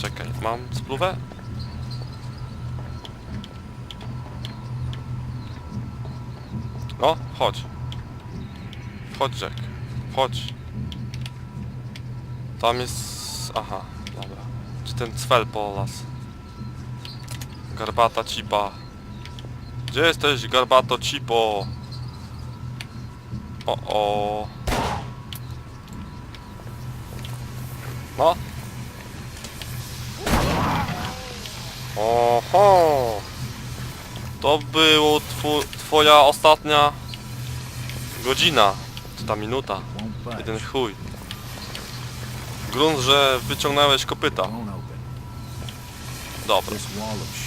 Czekaj, mam spluwę? No, chodź. Chodź, Jack. Chodź. Tam jest... Aha, dobra. Czy ten cwel po las? Garbata cipa. Gdzie jesteś, garbato cipo? O, o. No. Oho. To było twu, twoja ostatnia godzina. Czy ta minuta. Jeden chuj. Grunt, że wyciągnąłeś kopyta. Dobra.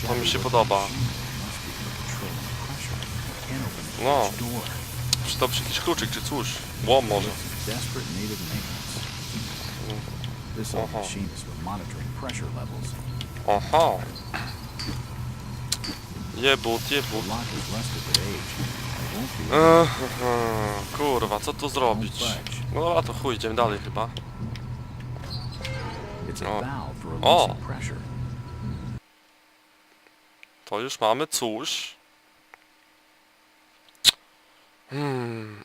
To mi się podoba. No. Czy to jakiś kluczyk, czy cóż? Łom może. Desperate Aha. Jebut, jebut. Ech, Kurwa, co tu zrobić? No dobra, to chuj, idziemy dalej chyba. Releasing pressure. To już mamy coś. Hmm.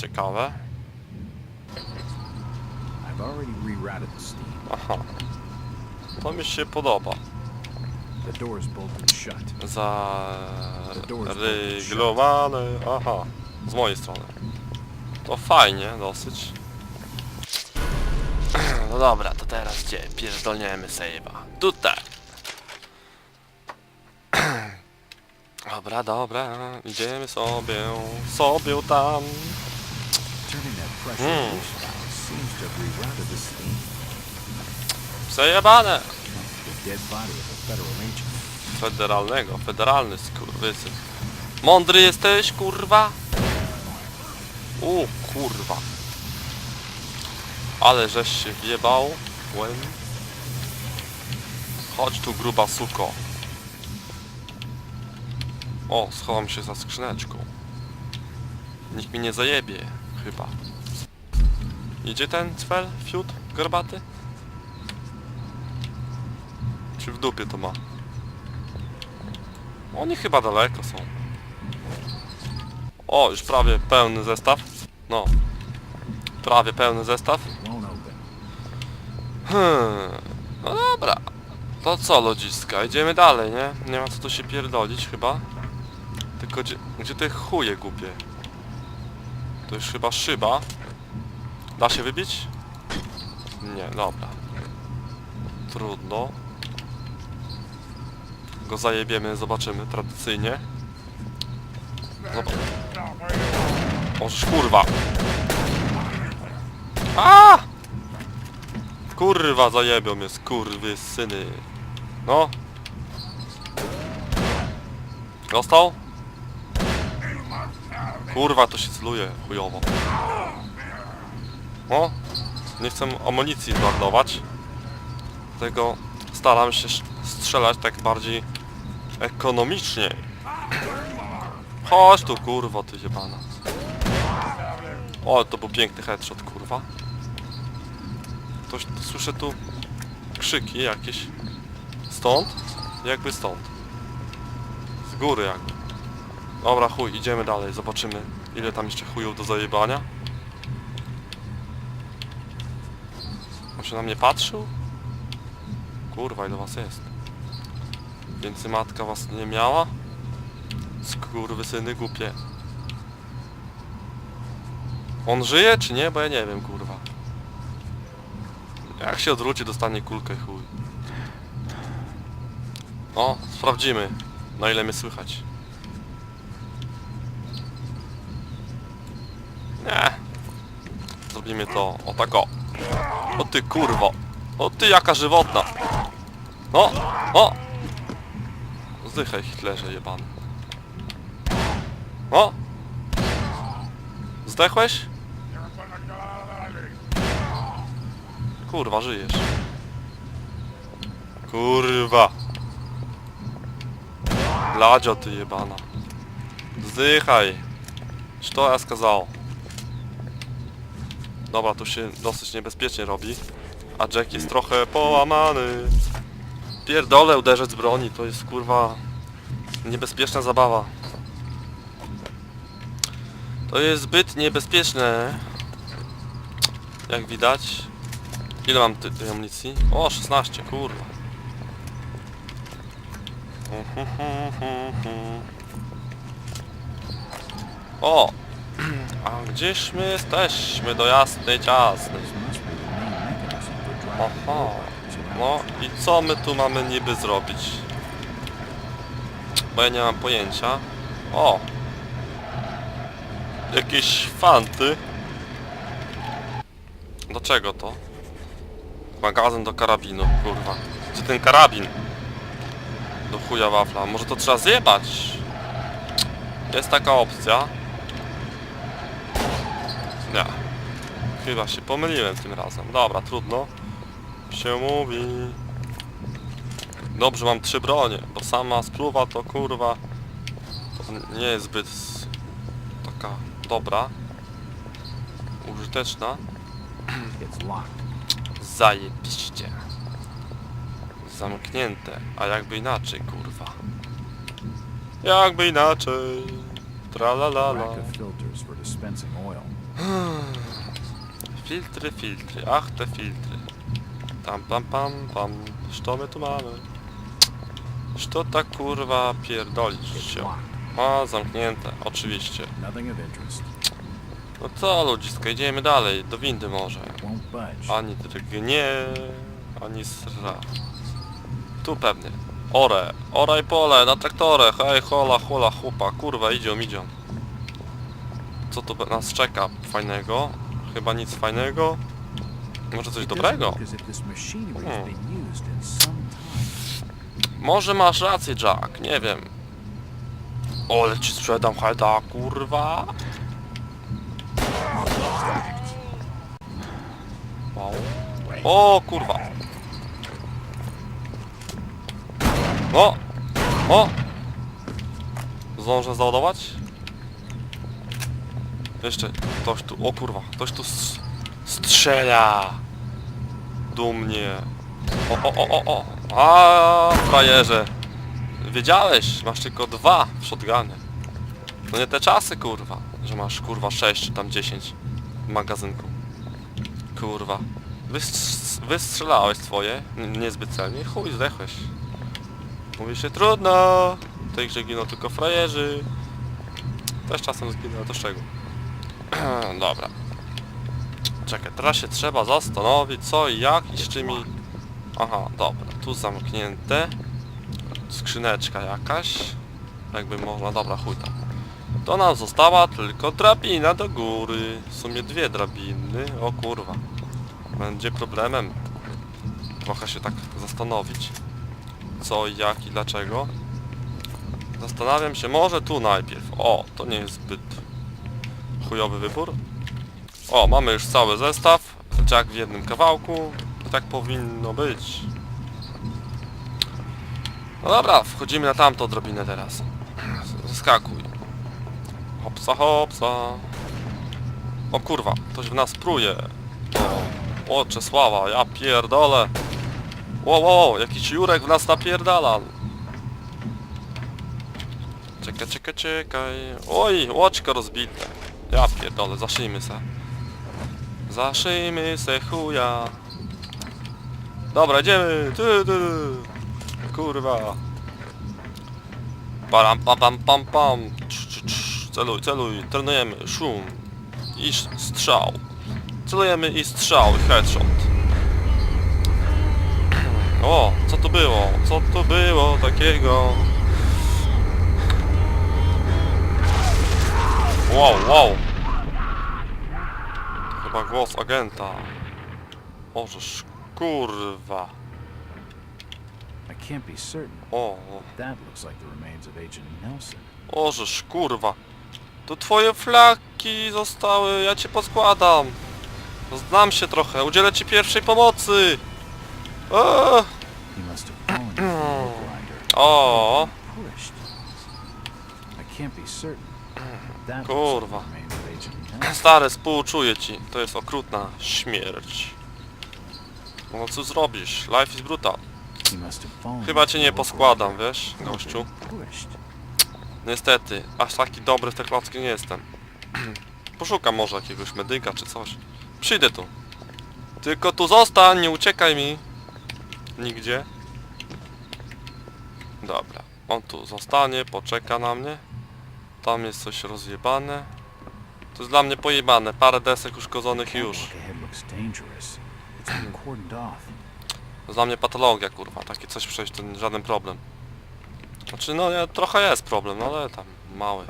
Ciekawe. Aha. To mi się podoba. Zaryglowany. Aha. Z mojej strony. To fajnie, dosyć. No dobra, to teraz gdzie? Pierdolniemy save'a. Tutaj. Dobra, dobra. Idziemy sobie. Sobie tam. Hmm. Przejebane. Federalnego. Federalny skurwysyn. Mądry jesteś, kurwa? U, kurwa. Ale żeś się wjebał. Łem. Chodź tu, gruba suko. O, schowam się za skrzyneczką. Nikt mi nie zajebie, chyba. Idzie ten cwel, fiut, garbaty? Czy w dupie to ma? Oni chyba daleko są. O, już prawie pełny zestaw. No. Prawie pełny zestaw. Hmm. No dobra. To co, lodziska? Idziemy dalej, nie? Nie ma co tu się pierdolić chyba. Tylko gdzie, gdzie te chuje głupie? To już chyba szyba. Da się wybić? Nie, dobra. Trudno. Go zajebiemy, zobaczymy, tradycyjnie. Zobacz. Oż kurwa. A! Kurwa, zajebią mnie, skurwy syny. No. Dostał? Kurwa, to się celuje chujowo. O, nie chcę amunicji marnować. Dlatego staram się strzelać tak bardziej ekonomicznie. Chodź tu, kurwa, ty jebana. O, to był piękny headshot, kurwa. Ktoś, słyszę tu krzyki jakieś. Stąd? Jakby stąd. Z góry jakby. Dobra, chuj, idziemy dalej, zobaczymy ile tam jeszcze chujów do zajebania. Się na mnie patrzył? Kurwa, ile was jest? Więcej matka was nie miała? Skurwysyny głupie. On żyje czy nie? Bo ja nie wiem, kurwa. Jak się odwróci, dostanie kulkę chuj. O, sprawdzimy, na ile mnie słychać. Nie. Zrobimy to, o tak o. Ty kurwo. O ty jaka żywotna. No, o. Zdychaj Hitlerze jebany. O. Zdechłeś? Kurwa, żyjesz. Kurwa. Ladzio ty jebana. Zdychaj. Co ja skazał? Dobra, tu się dosyć niebezpiecznie robi. A Jack jest trochę połamany. Pierdolę uderzać z broni, to jest kurwa niebezpieczna zabawa. To jest zbyt niebezpieczne. Jak widać. Ile mam ty- tej amunicji? O, 16, kurwa. O! A gdzież my jesteśmy do jasnej ciasnej? Around. No i co my tu mamy niby zrobić? Bo ja nie mam pojęcia. O! Jakieś fanty. Do czego to? Magazyn do karabinu, kurwa. Gdzie ten karabin? Do chuja wafla. Może to trzeba zjebać? Jest taka opcja. Nie. Chyba się pomyliłem tym razem. Dobra, trudno się mówi. Dobrze, mam trzy bronie, bo sama spluwa to kurwa to nie jest zbyt taka dobra, użyteczna. Zajebiście. Zamknięte, a jakby inaczej, kurwa. Jakby inaczej. Filters for dispensing oil. Filtry, filtry, ach te filtry. Tam pam pam pam, co my tu mamy? Co tak kurwa pierdolić się? A, zamknięte, oczywiście. No co ludziska, idziemy dalej, do windy może. Ani drgnie, ani sra. Tu pewnie. Ore, oraj pole, na traktorę, hej, hola, hola, chupa, kurwa, idzią, idzią. Co be- nas czeka fajnego? Chyba nic fajnego. Może coś dobrego? Hmm. Może masz rację, Jack, nie wiem. Ole ci sprzedam hajda, kurwa. Wow. O, kurwa. No. O. Zdążę załadować? Jeszcze ktoś tu, o kurwa, ktoś tu strzela. Dumnie. O, o, o, o, o. A, frajerze. Wiedziałeś, masz tylko dwa w shotgunie. No nie te czasy, kurwa, że masz, kurwa, 6 czy tam 10 w magazynku. Kurwa. Wystrz wystrzelałeś swoje, niezbyt celnie, chuj, zdechłeś. Mówi się, trudno, w tej grze giną tylko frajerzy. Też czasem zginę, ale to z czego? Dobra. Czekaj, teraz się trzeba zastanowić, co i jak i z czym i... Aha, dobra, tu zamknięte. Skrzyneczka jakaś. Jakby można, dobra, chuj tam. To nam została tylko drabina do góry. W sumie dwie drabiny. O kurwa. Będzie problemem. Trochę się tak zastanowić. Co, i jak i dlaczego. Zastanawiam się, może tu najpierw. O, to nie jest zbyt chujowy wybór. O, mamy już cały zestaw. Jack w jednym kawałku. Tak powinno być. No dobra, wchodzimy na tamtą drobinę teraz. Zeskakuj. Hopsa, hopsa. O kurwa, ktoś w nas pruje. O, o Czesława, ja pierdolę. Wow, wow, jakiś Jurek w nas napierdala. Czekaj, czekaj, czekaj. Oj, łoczko rozbite. Ja pierdolę, zaszyjmy se. Zaszyjmy se chuja. Dobra, idziemy. Ty, ty. Kurwa. Param pam pam pam pam. Cz, cz, cz. Celuj, celuj, trenujemy. Szum. I strzał. Celujemy i strzał, headshot. O, co to było? Co to było takiego? Wow, wow. To chyba głos agenta. Ożeż kurwa. I can't be certain. O, That looks like the remains of Agent Nelson. ożeż kurwa. To twoje flaki zostały, ja cię poskładam. Znam się trochę, udzielę ci pierwszej pomocy. Eee, He must have fallen into the oil grinder. o, Pushed. I can't be certain. Kurwa. stary, współczuję ci. To jest okrutna śmierć. No co zrobisz? Life is brutal. Chyba cię nie poskładam, wiesz, gościu. Niestety, aż taki dobry w te klocki nie jestem. Poszukam może jakiegoś medyka czy coś. Przyjdę tu. Tylko tu zostań, nie uciekaj mi. Nigdzie. Dobra, on tu zostanie, poczeka na mnie. Tam jest coś rozjebane. To jest dla mnie pojebane, parę desek uszkodzonych już. To jest dla mnie patologia, kurwa. Takie coś przejść to żaden problem. Znaczy, no nie, trochę jest problem, no ale tam mały.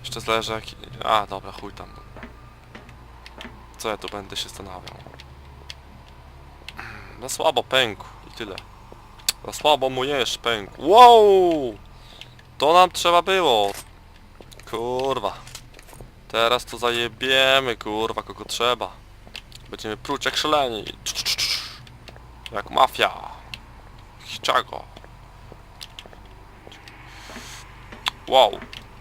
Jeszcze zależy jaki... A, dobra, chuj tam. Co ja tu będę się zastanawiał? Za słabo pękł i tyle. Za słabo mu jesz pękł. Wow! To nam trzeba było. Kurwa. Teraz to zajebiemy, kurwa, kogo trzeba. Będziemy pruć jak szaleni. Cz, cz, cz. Jak mafia. Chicago. Wow.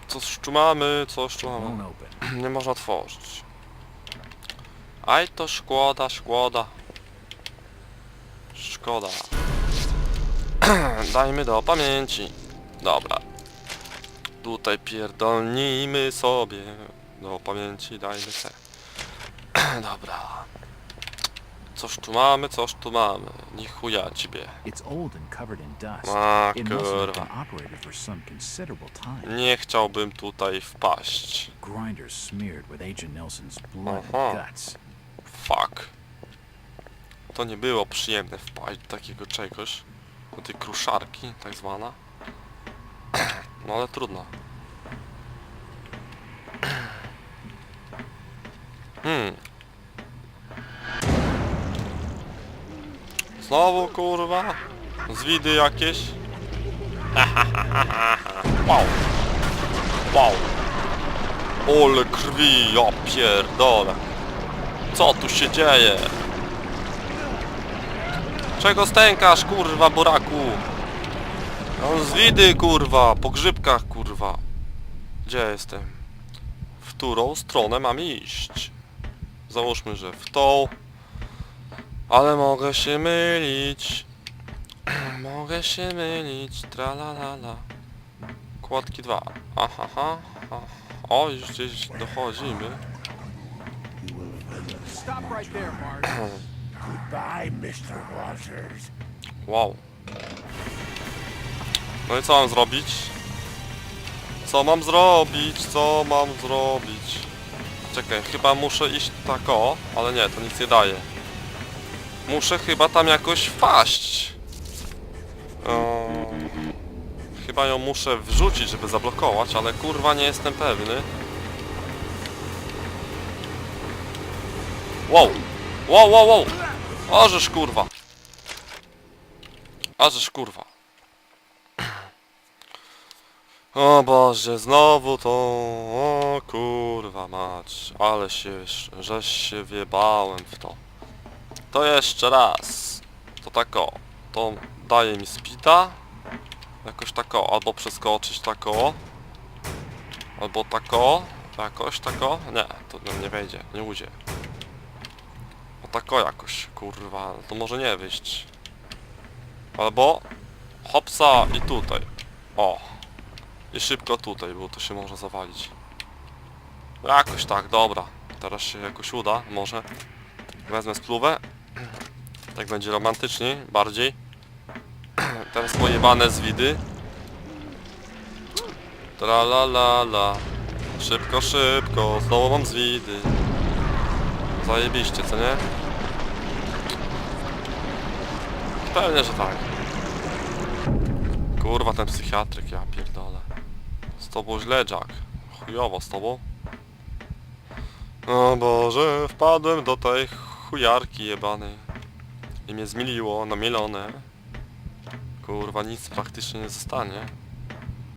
Coś tu mamy, coś tu mamy. Nie można otworzyć. Aj to szkoda, szkoda. Szkoda. Dajmy do pamięci. Dobra. Tutaj pierdolnijmy sobie. Do pamięci dajmy se. Dobra. Coś tu mamy, coś tu mamy. Ni chuja ciebie. It's old and covered in dust. A It must have kurwa. been operated for some considerable time. Nie chciałbym tutaj wpaść. Grinders smeared with Agent Nelson's blood Aha. guts. Fuck. To nie było przyjemne wpaść do takiego czegoś. Do tej kruszarki, tak zwana. No ale trudno. Hmm. Znowu kurwa? Zwidy jakieś? wow. Wow. Ole krwi, ja pierdolę. Co tu się dzieje? Czego stękasz, kurwa, buraku? On z widy, kurwa, po grzybkach, kurwa. Gdzie jestem? W którą stronę mam iść? Załóżmy, że w tą. Ale mogę się mylić. mogę się mylić, tralalala. Kładki 2. Aha, aha. aha. O, już gdzieś dochodzimy. Stop right there, Mark. Goodbye, Mr. Waters. Wow. No i co mam zrobić? Co mam zrobić? Co mam zrobić? Czekaj, chyba muszę iść tak o, ale nie, to nic nie daje. Muszę chyba tam jakoś wpaść. Eee, chyba ją muszę wrzucić, żeby zablokować, ale kurwa nie jestem pewny. Wow! Wow, wow, wow! Ożeż kurwa! Ażeż kurwa. O Boże, znowu to... O kurwa mać. Ale się... żeś się wjebałem w to. To jeszcze raz. To tak o. To daje mi speeda. Jakoś tak o. Albo przeskoczyć tak o. Albo tak o. Jakoś tak o. Nie, to nie wejdzie. Nie ujdzie. O tak o jakoś. Kurwa. To może nie wyjść. Albo hopsa i tutaj. O. I szybko tutaj, bo to się może zawalić. Jakoś tak, dobra. Teraz się jakoś uda, może. Wezmę spluwę. Tak będzie romantycznie, bardziej. Teraz pojebane z widy. Tra la la la. Szybko, szybko, znowu mam z widy. Zajebiście, co nie? Pewnie, że tak. Kurwa, ten psychiatryk, ja pierdolę. Tobą źle, Jack. Chujowo z tobą. O Boże, wpadłem do tej chujarki jebanej. I mnie zmieliło, namielone. Kurwa, nic praktycznie nie zostanie.